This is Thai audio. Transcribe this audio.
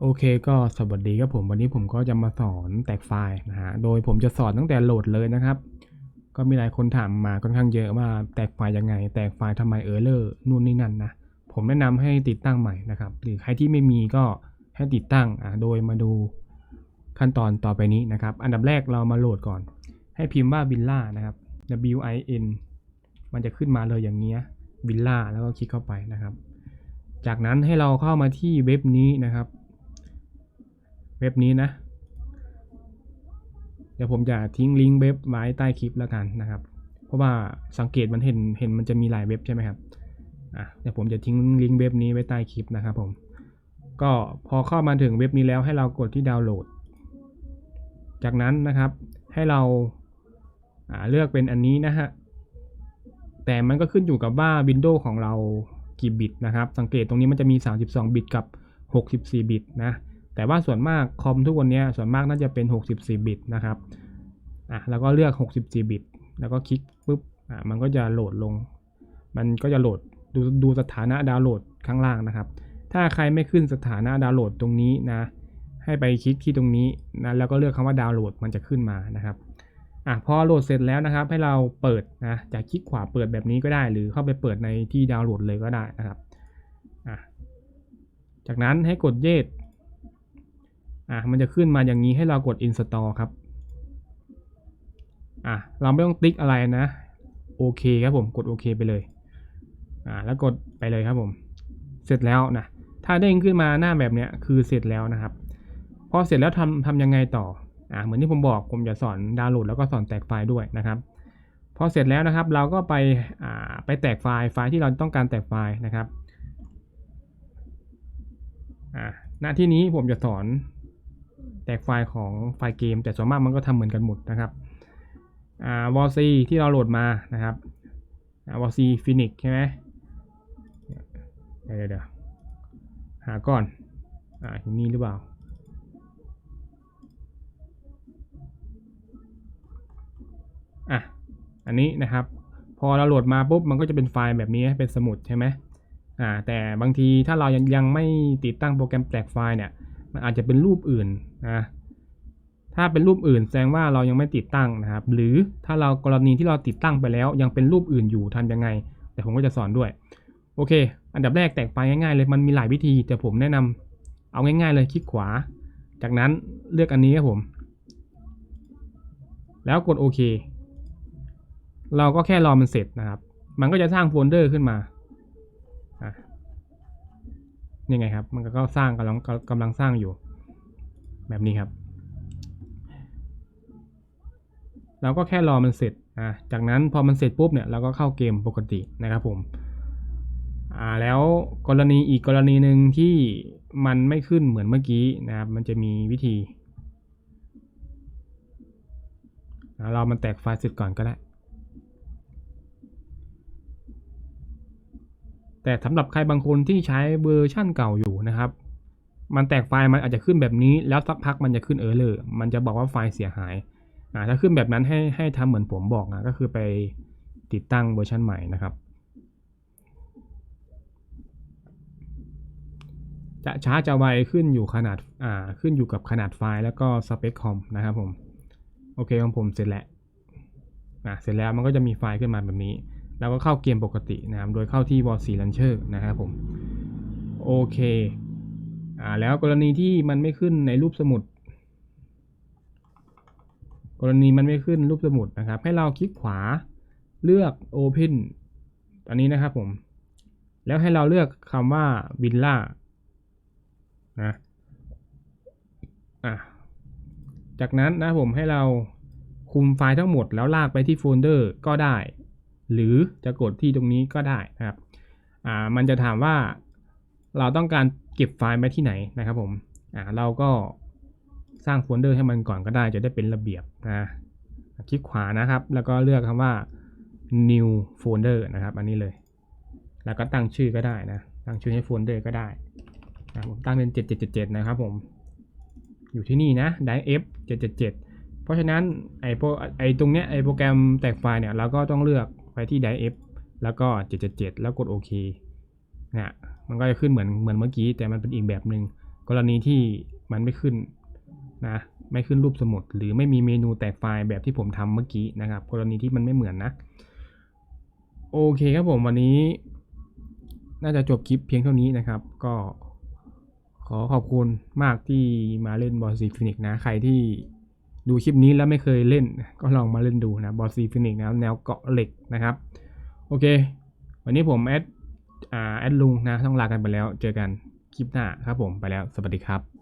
โอเคก็สวัสดีครับผมวันนี้ผมก็จะมาสอนแตกไฟล์นะฮะโดยผมจะสอนตั้งแต่โหลดเลยนะครับ ก็มีหลายคนถามมาค่อนข้างเยอะว่าแตกไฟล์ยังไง แตกไฟล์ทำไมเออร์เลอร์นู่นนี่นั่นนะผมแนะนำให้ติดตั้งใหม่นะครับ หรือใครที่ไม่มีก็ให้ติดตั้งอ่าโดยมาดูขั้นตอนต่อไปนี้นะครับ อันดับแรกเรามาโหลดก่อน ให้พิมพ์ว่าวิลล่านะครับ W I N มันจะขึ้นมาเลยอย่างเงี้ยวิลล่าแล้วก็คลิกเข้าไปนะครับ จากนั้นให้เราเข้ามาที่เว็บนี้นะครับ เว็บนี้นะ เดี๋ยวผมจะทิ้งลิงก์เว็บไว้ใต้คลิปแล้วกันนะครับ เพราะว่าสังเกตมันเห็นเห็นมันจะมีหลายเว็บใช่ไหมครับอะเดี๋ยวผมจะทิ้งลิงก์เว็บนี้ไว้ใต้คลิปนะครับผมก็พอเข้ามาถึงเว็บนี้แล้วให้เรากดที่ดาวน์โหลด จากนั้นนะครับให้เราาเลือกเป็นอันนี้นะฮะ แต่มันก็ขึ้นอยู่กับว่า Windows ของเรากี่บิตนะครับ สังเกตตรงนี้มันจะมี 32 บิตกับ 64 บิตนะ แต่ว่าส่วนมากคอมทุกวันนี้ส่วนมากน่าจะเป็น 64 บิตนะครับอะแล้วก็เลือก 64 บิต แล้วก็คลิกปุ๊บอะมันก็จะโหลดลง มันก็จะโหลดดูดูสถานะดาวน์โหลดข้างล่างนะครับ ถ้าใครไม่ขึ้นสถานะดาวน์โหลดตรงนี้นะ ให้ไปคลิกที่ตรงนี้นะแล้วก็เลือกคำว่าดาวน์โหลดมันจะขึ้นมานะครับอะพอโหลดเสร็จแล้วนะครับ ให้เราเปิดนะจากคลิกขวาเปิดแบบนี้ก็ได้ หรือเข้าไปเปิดในที่ดาวน์โหลดเลยก็ได้นะครับอะจากนั้นให้กดเยด อะมันจะขึ้นมาอย่างนี้ให้เรากด install ครับอะเราไม่ต้องติ๊กอะไรนะโอเคครับผมกดโอเคไปเลยอ่าแล้วกดไปเลยครับผม เสร็จแล้วนะถ้าเด้งขึ้นมาหน้าแบบเนี้ยคือเสร็จแล้วนะครับพอเสร็จแล้วทำทำยังไงต่ออ่าเหมือนที่ผมบอกผมจะสอนดาวน์โหลดแล้วก็สอนแตกไฟล์ด้วยนะครับพอเสร็จแล้วนะครับ เราก็ไปอ่าไปแตกไฟล์ไฟล์ที่เราต้องการแตกไฟล์นะครับอ่าหน้าที่นี้ผมจะสอน แตกไฟล์ของไฟล์เกม แต่ส่วนมากมันก็ทำเหมือนกันหมดนะครับอ่าวอลซีที่เราโหลดมานะครับวอลซีฟินิกใช่ไหมเดี๋ยวเดี๋ยวเดี๋ยวหาก่อน อ่าที่นี่หรือเปล่า อะ อันนี้นะครับ พอเราโหลดมาปุ๊บ มันก็จะเป็นไฟล์แบบนี้เป็นสมุดใช่ไหมอ่า แต่บางทีถ้าเรายังยังไม่ติดตั้งโปรแกรมแตกไฟล์เนี่ย มันอาจจะเป็นรูปอื่นนะถ้าเป็นรูปอื่นแสดงว่าเรายังไม่ติดตั้งนะครับ หรือถ้าเรากรณีที่เราติดตั้งไปแล้ว ยังเป็นรูปอื่นอยู่ทำยังไง แต่ผมก็จะสอนด้วย โอเค อันดับแรกแตกไฟล์ง่ายๆเลยมันมีหลายวิธี แต่ผมแนะนำเอาง่าย ๆ เลยคลิกขวา จากนั้นเลือกอันนี้ครับผม แล้วกดโอเค เราก็แค่รอมันเสร็จนะครับ มันก็จะสร้างโฟลเดอร์ขึ้นมา นี่ไงครับ มันก็สร้างกำลังกำลังสร้างอยู่ แบบนี้ครับ เราก็แค่รอมันเสร็จอะจากนั้นพอมันเสร็จปุ๊บเนี่ยเราก็เข้าเกมปกตินะครับผมอ่าแล้วกรณีอีกกรณีหนึ่งที่มันไม่ขึ้นเหมือนเมื่อกี้นะครับ มันจะมีวิธีอะเรามันแตกไฟล์เสร็จก่อนก็ได้ แต่สำหรับใครบางคนที่ใช้เวอร์ชั่นเก่าอยู่นะครับ มันแตกไฟล์มันอาจจะขึ้นแบบนี้ แล้วสักพักมันจะขึ้นเออร์เลอร์มันจะบอกว่าไฟล์เสียหายอ่าถ้าขึ้นแบบนั้นให้ให้ทำเหมือนผมบอกนะก็คือไปติดตั้งเวอร์ชันใหม่นะครับ จะช้าจะไวขึ้นอยู่ขนาดอ่าขึ้นอยู่กับขนาดไฟล์แล้วก็สเปคคอมนะครับผมโอเคของผมเสร็จแล้วอะเสร็จแล้วมันก็จะมีไฟล์ขึ้นมาแบบนี้ แล้วก็เข้าเกมปกตินะครับ โดยเข้าที่ w a l l 4 Launcher นะครับผม โอเค อ่า แล้วกรณีที่มันไม่ขึ้นในรูปสมุด กรณีมันไม่ขึ้นรูปสมุดนะครับ ให้เราคลิกขวาเลือก Open อันนี้นะครับผม แล้วให้เราเลือกคำว่า Villa นะ อะ จากนั้นนะผมให้เราคุมไฟล์ทั้งหมดแล้วลากไปที่โฟลเดอร์ก็ได้ หรือจะกดที่ตรงนี้ก็ได้นะครับอ่ามันจะถามว่าเราต้องการเก็บไฟล์ไว้ที่ไหนนะครับผมอ่าเราก็สร้างโฟลเดอร์ให้มันก่อนก็ได้จะได้เป็นระเบียบนะคลิกขวานะครับ แล้วก็เลือกคำว่า new folder นะครับ อันนี้เลย แล้วก็ตั้งชื่อก็ได้นะ ตั้งชื่อให้โฟลเดอร์ก็ได้นะผมตั้งเป็น 7777 นะครับผม อยู่ที่นี่นะ d i f 777 เพราะฉะนั้นไอโปรไอตรงเนี้ยไอโปรแกรมแตกไฟล์เนี่ยเราก็ต้องเลือก ไปที่ drive f แล้วก็ 777 แล้วกดโอเคนะมันก็จะขึ้นเหมือนเหมือนเมื่อกี้ แต่มันเป็นอีกแบบหนึ่งกรณีที่มันไม่ขึ้นนะไม่ขึ้นรูปสมุด หรือไม่มีเมนูแตกไฟล์แบบที่ผมทำเมื่อกี้นะครับ กรณีที่มันไม่เหมือนนะ โอเคครับผมวันนี้ น่าจะจบคลิปเพียงเท่านี้นะครับ ก็ขอขอบคุณมากที่มาเล่นบอสซีฟินิกนะ ใครที่ ดูคลิปนี้แล้วไม่เคยเล่น ก็ลองมาเล่นดูนะบอสซีฟินิกนะแนวเกาะเหล็กนะครับ โอเค วันนี้ผมแอดแอดลุงนะต้องลากันไปแล้วเจอกันคลิปหน้าครับผมไปแล้วสวัสดีครับ